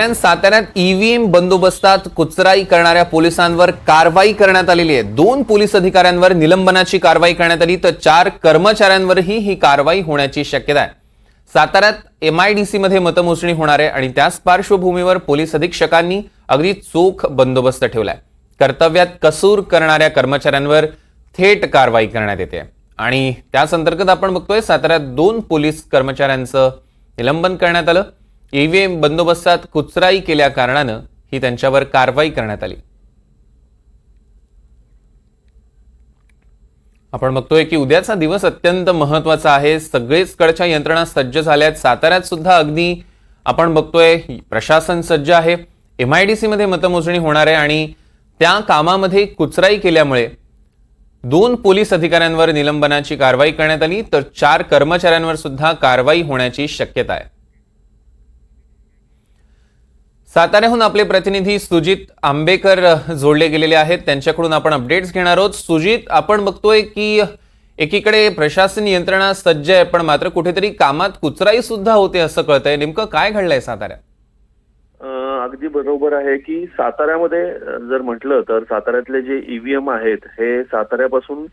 दरम्यान साताऱ्यात ईव्हीएम बंदोबस्तात कुचराई करणाऱ्या पोलिसांवर कारवाई करण्यात आलेली आहे. दोन पोलीस अधिकाऱ्यांवर निलंबनाची कारवाई करण्यात आली तर चार कर्मचाऱ्यांवरही ही कारवाई होण्याची शक्यता आहे. साताऱ्यात एमआयडीसी मध्ये मतमोजणी होणार आहे आणि त्याच पार्श्वभूमीवर पोलीस अधीक्षकांनी अगदी चोख बंदोबस्त ठेवलाय. कर्तव्यात कसूर करणाऱ्या कर्मचाऱ्यांवर थेट कारवाई करण्यात येते. आणि त्याच अंतर्गत आपण बघतोय साताऱ्यात दोन पोलीस कर्मचाऱ्यांचं निलंबन करण्यात आलं. ईव्हीएम बंदोबस्तात कुचराई केल्या कारणानं ही त्यांच्यावर कारवाई करण्यात आली. आपण बघतोय की उद्याचा दिवस अत्यंत महत्त्वाचा आहे. सगळेच कडच्या यंत्रणा सज्ज झाल्यात. साताऱ्यात सुद्धा अगदी आपण बघतोय प्रशासन सज्ज आहे. एम एमआयडीसी मध्ये मतमोजणी होणार आहे आणि त्या कामामध्ये कुचराई केल्यामुळे दोन पोलीस अधिकाऱ्यांवर निलंबनाची कारवाई करण्यात आली तर चार कर्मचाऱ्यांवर सुद्धा कारवाई होण्याची शक्यता आहे. साताऱ्याहून आपले प्रतिनिधी सुजित आंबेकर जोडले गेलेले आहेत. त्यांच्याकडून आपण अपडेट्स घेणार आहोत. सुजित आपण बघतोय की एकीकडे प्रशासन यंत्रणा सज्ज आहे पण मात्र कुठेतरी कामात कुचराई सुद्धा होते असं कळतंय. नेमकं काय घडलंय साताऱ्यात? अगदी बरोबर आहे की साताऱ्यामध्ये जर म्हटलं तर साताऱ्यातले जे ईव्हीएम आहेत हे साताऱ्यापासून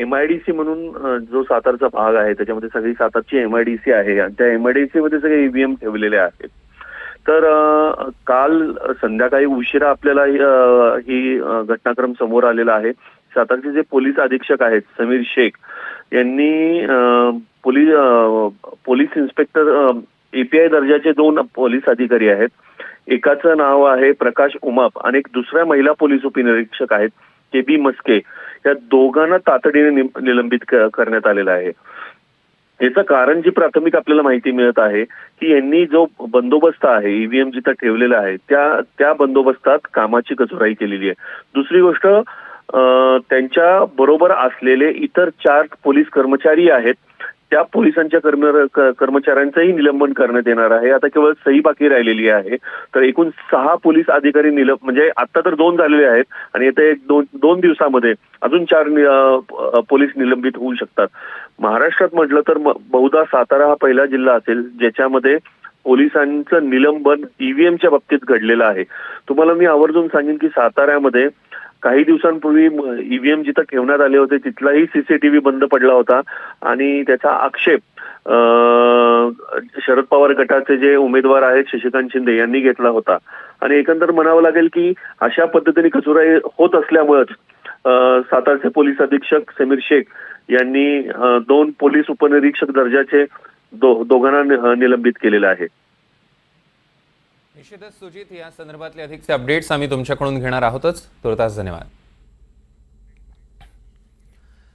एमआयडीसी म्हणून जो सातारचा भाग आहे त्याच्यामध्ये सगळी सातारची एमआयडीसी आहे. आणि त्या एमआयडीसी मध्ये सगळे ईव्हीएम ठेवलेले आहेत. तर काल संध्याकाळी उशिरा आपल्याला ही, घटनाक्रम समोर आलेला आहे. सातारचे जे पोलीस अधीक्षक आहेत समीर शेख यांनी पोलीस पोलीस इन्स्पेक्टर एपीआय दर्जाचे दोन पोलीस अधिकारी आहेत. एकाचं नाव आहे प्रकाश उमाप आणि एक दुसऱ्या महिला पोलीस उपनिरीक्षक आहेत के बी मस्के. या दोघांना तातडीने निलंबित करण्यात आलेलं आहे. याचं कारण जी प्राथमिक आपल्याला माहिती मिळत आहे की यांनी जो बंदोबस्त आहे ईव्हीएम जिथं ठेवलेला आहे त्या त्या बंदोबस्तात कामाची कचोराई केलेली आहे. दुसरी गोष्ट त्यांच्या बरोबर असलेले इतर चार पोलीस कर्मचारी आहेत त्या पोलिसांच्या कर्म कर्मचाऱ्यांचंही निलंबन करण्यात येणार आहे. आता केवळ सही बाकी राहिलेली आहे. तर एकूण सहा पोलीस अधिकारी निलंब म्हणजे आता तर दोन झालेले आहेत आणि येत्या एक दोन दोन दिवसामध्ये अजून चार नि- पोलीस निलंबित होऊ शकतात. महाराष्ट्रात म्हटलं तर बहुधा सातारा हा पहिला जिल्हा असेल ज्याच्यामध्ये पोलिसांचं निलंबन ईव्हीएमच्या बाबतीत घडलेलं आहे. तुम्हाला मी आवर्जून सांगेन की साताऱ्यामध्ये काही दिवसांपूर्वी ईव्हीएम जिथं ठेवण्यात आले होते तिथलाही सीसीटीव्ही बंद पडला होता. आणि त्याचा आक्षेप शरद पवार गटाचे जे उमेदवार आहेत शशिकांत शिंदे यांनी घेतला होता. आणि एकंदर म्हणावं लागेल की अशा पद्धतीने कचुराई होत असल्यामुळेच सातारचे पोलीस अधीक्षक समीर शेख यांनी दोन पोलीस उपनिरीक्षक दर्जाचे दो दोघांना निलंबित केलेलं आहे. निश्चितच सुजित या संदर्भातले अधिकचे अपडेट्स आम्ही तुमच्याकडून घेणार आहोतच. तुर्तास धन्यवाद.